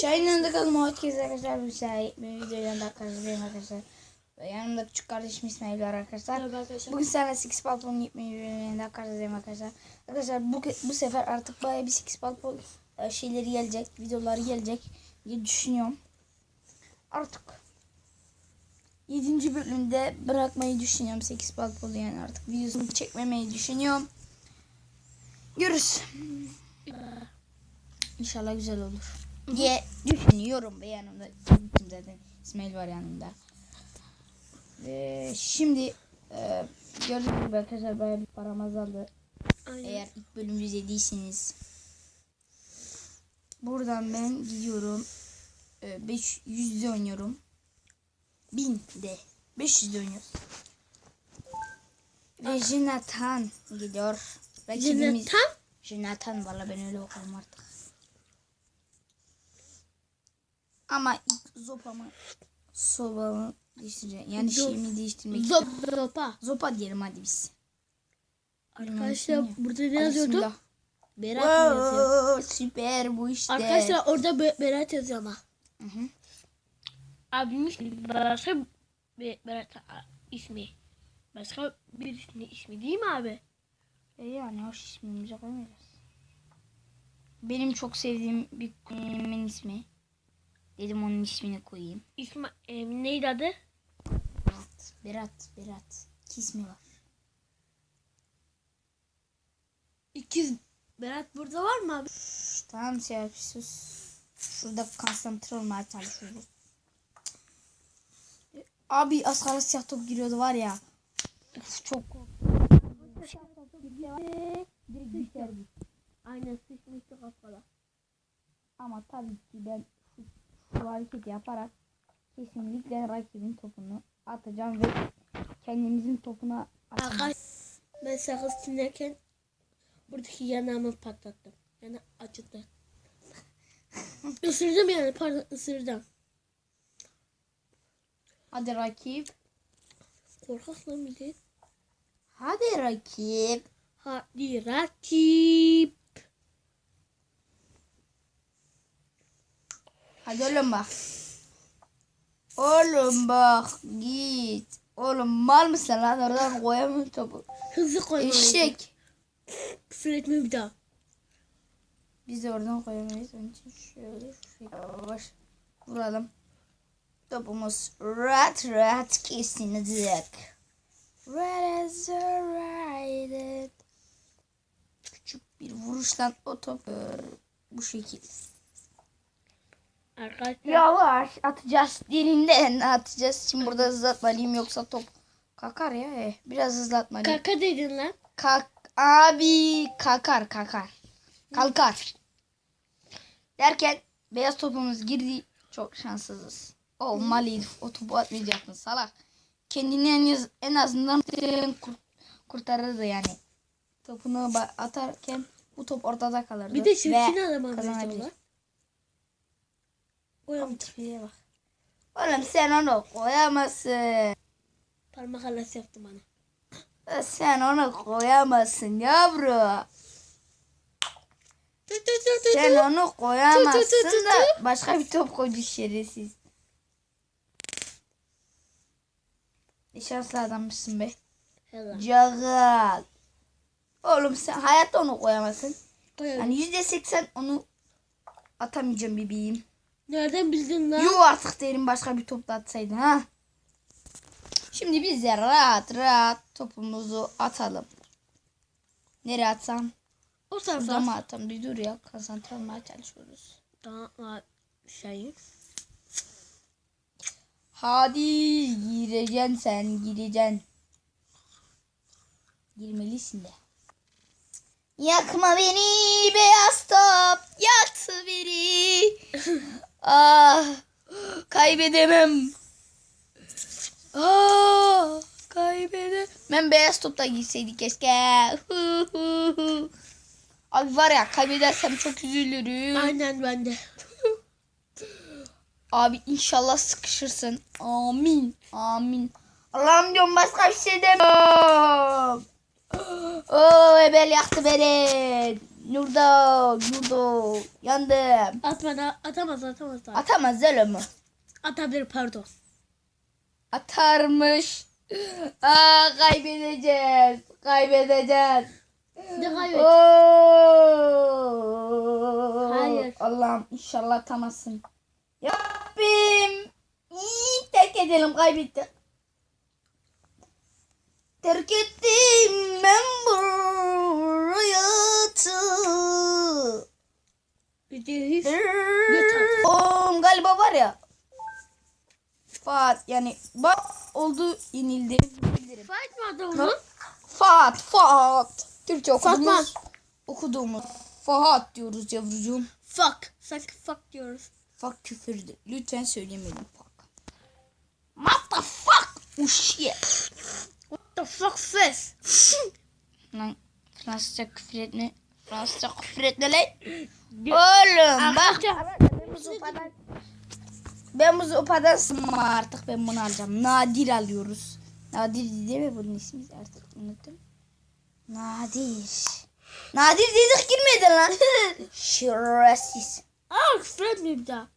Şahin yanında kalın arkadaşlar. Bu sefer benim videodan da karşınızdayım arkadaşlar. Ve yanımda küçük kardeşim İsmail var arkadaşlar. Merhaba arkadaşlar. Bugün sizlerle Six Balpon gitmeyi videodan karşınızdayım arkadaşlar. Arkadaşlar bu, bu sefer artık bayağı bir Six Balpon e, şeyleri gelecek, videoları gelecek diye düşünüyorum. Artık 7. bölümde bırakmayı düşünüyorum 8 Balpon'u yani artık videosunu çekmemeyi düşünüyorum. Görürüz. İnşallah güzel olur diye düşünüyorum ve yanımda zaten İsmail var yanımda. Ve şimdi e, gördüğünüz gibi arkadaşlar bayağı bir param azaldı. Aynen. Eğer ilk bölümü izlediyseniz. Buradan ben gidiyorum. E, 500'de oynuyorum. 1000 de. 500'de oynuyoruz. Ve Jonathan gidiyor. Rakibimiz Jonathan? Jonathan valla ben öyle okuyorum artık. Ama zopamı sobamı değiştireceğim. Yani Zop- şeyimi değiştirmek Zop istiyorum. zopa. Zopa diyelim hadi biz. Arkadaşlar burada ne yazıyordu? Berat mı yazıyor? Wow, süper bu işte. Arkadaşlar orada Be- Berat yazıyor ama. Hı hı. Abimiz başka Be- Berat a- ismi. Başka birisinin ismi değil mi abi? E yani hoş ismimizi koymayacağız. Benim çok sevdiğim bir kuzenimin ismi. Dedim onun ismini koyayım. İsmi e, neydi adı? Berat. Berat. Berat. İki ismi var. İkiz Berat burada var mı abi? Şş, tamam Serpil sus. Şurada konsantre olmaya çalışıyoruz. Abi az siyah top giriyordu var ya. Of, çok korktum. Aynen sıçmıştı kafada. Ama tabii ki ben şu, şu hareketi yaparak kesinlikle rakibin topunu atacağım ve kendimizin topuna atacağım. Ben sakız çiğnerken buradaki yanağımı patlattım. Yani acıdı. Isırdım yani pardon ısırdım. Hadi rakip. Korkak lan de. Hadi rakip. Hadi rakip. Hadi oğlum bak. Oğlum bak git. Oğlum mal mısın lan oradan koyamıyorum topu. Hızlı koymalıydı. Eşek. Küfür etme bir daha. Biz de oradan koyamayız. Onun için şöyle yavaş vuralım. Topumuz rahat rahat kesinecek. Red as a. Küçük bir vuruşla o top bu şekil. Arkadaşlar Yavaş atacağız. Derinden atacağız. Şimdi burada hızlatmalıyım yoksa top kakar ya. eh. Biraz hızlatmalıyım. kaka dedin lan. Kalk abi kakar kakar. Kalkar. Derken beyaz topumuz girdi. Çok şanssızız. Olmalıydı. O topu atmayacaktın salak. Kendini en, en azından kur- kurtarırdı yani. Topunu atarken bu top ortada kalırdı. Bir de çirkin adam kazanabilir. Oğlum Tipiye bak. Oğlum sen onu koyamazsın. parmak arası yaptı bana. Sen onu koyamazsın yavru. Sen onu koyamazsın da başka bir top koydu şerefsiz. Şanslı adammışsın be. Cagal. Oğlum sen hayatta onu koyamazsın. Koyalım. Yani yüzde seksen onu atamayacağım bebeğim. Nereden bildin lan? Yuh artık derim başka bir top da atsaydın ha. Şimdi biz de rahat rahat topumuzu atalım. Nereye atsam? O Burada tarafa. mı atalım? Bir dur ya. Olmaya çalışıyoruz. Daha şey. Hadi gireceksin sen gireceksin. Girmelisin de. Yakma beni beyaz top. Yaktı beni. ah kaybedemem. Ah kaybedemem. Ben beyaz topta girseydik keşke. Abi var ya kaybedersem çok üzülürüm. Aynen bende. Abi inşallah sıkışırsın. Amin. Amin. Allah'ım diyorum başka bir şey demiyorum. Oo Ebel yaktı beni. Nurdo, Nurdo. Yandım. Atmadan atamaz atamaz. At. Atamaz öyle mi? Atabilir pardon. Atarmış. Aa kaybedeceğiz. Kaybedeceğiz. Ne kaybet? Oo. Hayır. Allah'ım inşallah atamazsın. Rabbim. İyi terk edelim kaybettik. Terk ettim ben bu hayatı. Videoyu Oğlum galiba var ya. Fat yani bak oldu yenildi. Fight mı adamın? Fat fat. Türkçe okuduğumuz. Fatma. Okuduğumuz. Fahat diyoruz yavrucuğum. Fuck. Sanki fuck diyoruz. Fuck küfürdü. Lütfen söylemeyin fuck. What the fuck? Oh shit. What the fuck face? Lan Fransızca küfür etme. Fransızca küfür etme lan. Oğlum bak. Ben bu sopadan sınma artık ben bunu alacağım. Nadir alıyoruz. Nadir değil mi bunun ismi artık unuttum. Nadir. Nadir dedik girmedi lan. Şerefsiz. Aa küfür etmeyeyim daha.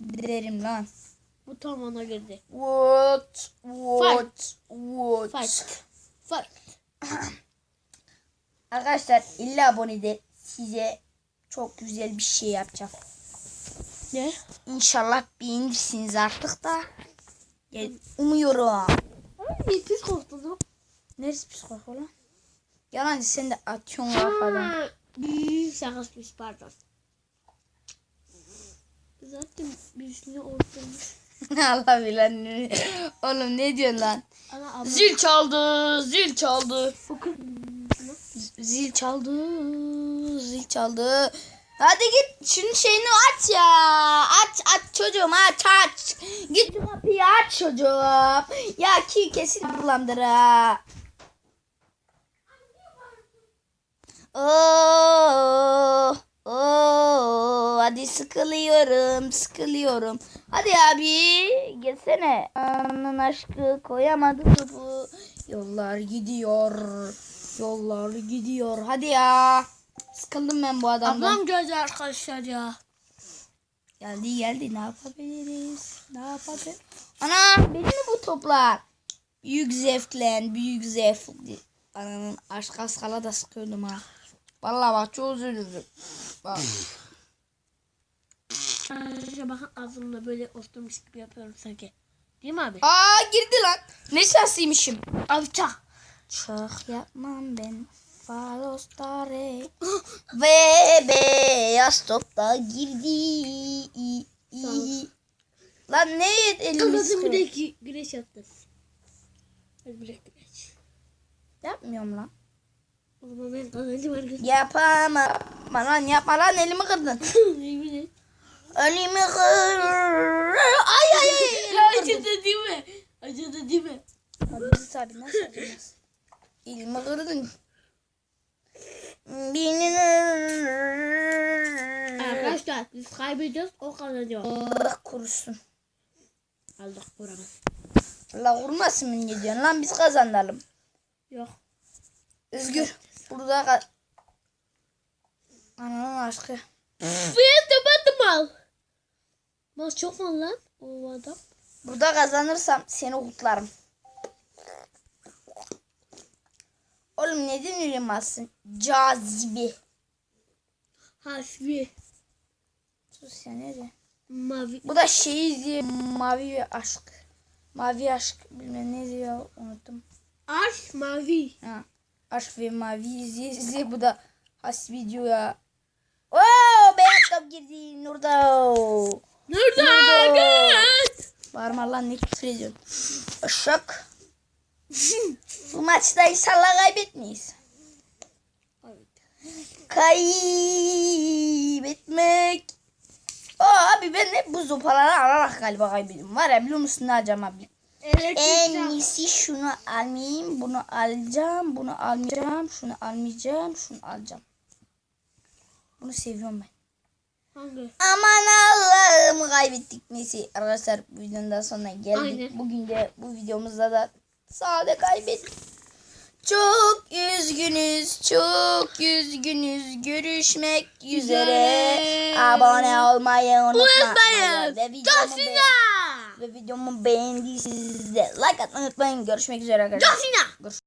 Derim lan. Bu tam ona girdi. What? What? What? Fight. Fight. Arkadaşlar 50 abonede size çok güzel bir şey yapacağım. Ne? İnşallah beğenirsiniz artık da. Yani umuyorum. Ay pis korktum. Neresi psikolog lan? Yalancı sen de atıyorsun kafadan. Sakızmış pardon. Zaten birisini ortalamış. Allah bilen. Oğlum ne diyorsun lan? Ana abla. Zil çaldı, zil çaldı. Zil çaldı, zil çaldı. Hadi git şunun şeyini aç ya. Aç aç çocuğum aç aç. Git şu kapıyı aç çocuğum. Ya ki kesin bulandır ha. Oo, oo, hadi sıkılıyorum, sıkılıyorum. Hadi abi, gelsene. Anın aşkı koyamadı topu. Yollar gidiyor, yollar gidiyor. Hadi ya. Sıkıldım ben bu adamdan. Ablam geldi arkadaşlar ya. Geldi geldi ne yapabiliriz? Ne yapabiliriz? Ana benim mi bu toplar? Büyük zevklen büyük zevkli. Ananın aşk askala da sıkıyordum ha. Vallahi bak çok üzüldüm. Bak. Arkadaşlar bakın ağzımda böyle oturmuş gibi yapıyorum sanki. Değil mi abi? Aa girdi lan. Ne şanslıymışım. Abi çak. Çok yapmam ben. Falostare. Ve beyaz top da girdi. Lan ne elimi Kafasını bir de güneş attı. Hadi bir de güneş. Yapmıyorum lan. O zaman ben. Yapamam. Lan yapma lan elimi kırdın. Elimi kır. Ay ay ay. kırdın. Acıdı değil mi? Acıdı değil mi? Abi tabi nasıl acımaz? Elimi kırdın. Beni Arkadaşlar biz kaybedeceğiz o kazanacak. Allah korusun. Allah kuramaz. Allah vurmasın mı ne diyorsun lan biz kazanalım. Yok. Özgür burada kal. Ananın aşkı. Fiyat da mal. Mal çok mal lan o adam. Burada kazanırsam seni kutlarım. Oğlum neden yürümezsin? Cazibe. Hasbi. Sus ya nerede? Mavi. Bu da şey diye mavi aşk. Mavi aşk bilmem ne diyor unuttum. Aş mavi. Ha. Aşk ve mavi izle bu da hasbi diyor ya. Top girdi Nurda. Nerede? Nerede? Gel. Bağırma lan ne küfür ediyorsun. Işık. bu maçta inşallah kaybetmeyiz. Kaybetmek. Aa abi ben hep bu zopaları alarak galiba kaybediyorum. Var ya biliyor musun ne alacağım abi? En iyisi şunu almayayım, bunu alacağım, bunu almayacağım, şunu almayacağım, şunu alacağım. Bunu seviyorum ben. Hangi? Aman Allah'ım kaybettik neyse arkadaşlar bu videonun da sonuna geldik. Aynen. Bugün de bu videomuzda da Sade kaybettik. Çok üzgünüz, çok üzgünüz. Görüşmek üzere. Abone olmayı unutma. Unutmayın. Ve videomu, ve beğendiyseniz de like atmayı unutmayın. Görüşmek üzere arkadaşlar. John Cena. Görüş-